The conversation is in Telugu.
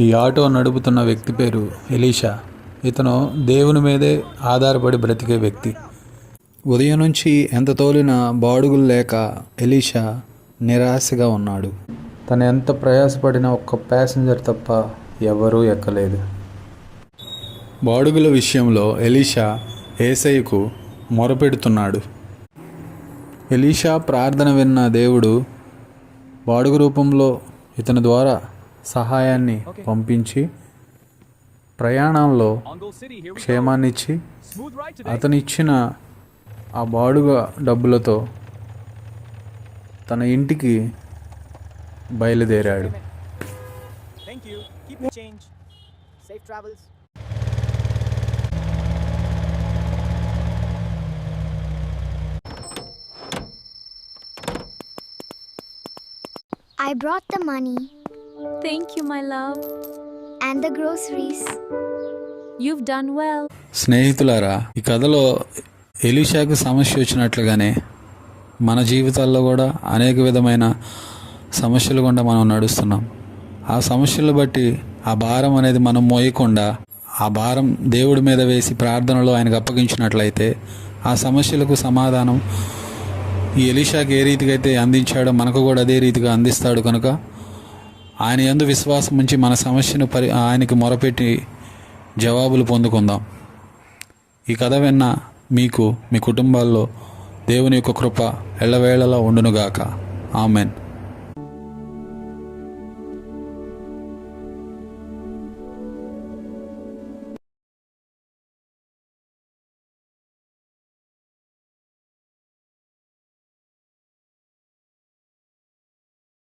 ఈ ఆటో నడుపుతున్న వ్యక్తి పేరు ఎలీషా. ఇతను దేవుని మీదే ఆధారపడి బ్రతికే వ్యక్తి. ఉదయం నుంచి ఎంత తోలినా బాడుగులు లేక ఎలీషా నిరాశగా ఉన్నాడు. తను ఎంత ప్రయాసపడినా ఒక్క ప్యాసింజర్ తప్ప ఎవరూ ఎక్కలేదు. బాడుగుల విషయంలో ఎలీషా ఏసయ్యకు మొరపెడుతున్నాడు. ఎలీషా ప్రార్థన విన్న దేవుడు బాడుగు రూపంలో ఇతని ద్వారా సహాయాన్ని పంపించి ప్రయాణంలో క్షేమాన్నిచ్చి అతను ఇచ్చిన ఆ బాడుగ డబ్బులతో తన ఇంటికి బయలుదేరాడు. I brought the money. Thank you, my love. and the groceries. You've done well. స్నేహితులారా ఈ కథలో ఎలీషాకు సమస్య వచ్చినట్లుగానే మన జీవితాల్లో కూడా అనేక విధమైన సమస్యలు గుండా మనం నడుస్తున్నాం ఆ సమస్యలు బట్టి ఆ భారం అనేది మనం మోయకుండా ఆ భారం దేవుడి మీద వేసి ప్రార్థనలో ఆయనకు అప్పగించినట్లయితే ఆ సమస్యలకు సమాధానం ఈ ఎలీషాకి ఏ రీతిగా అయితే అందించాడో మనకు కూడా అదే రీతిగా అందిస్తాడు కనుక ఆయన ఎందు విశ్వాసం ఉంచి మన సమస్యను పరి ఆయనకి మొరపెట్టి జవాబులు పొందుకుందాం. ఈ కథ విన్న మీకు మీ కుటుంబాల్లో దేవుని యొక్క కృప ఎల్లవేళలా ఉండునుగాక. ఆమెన్.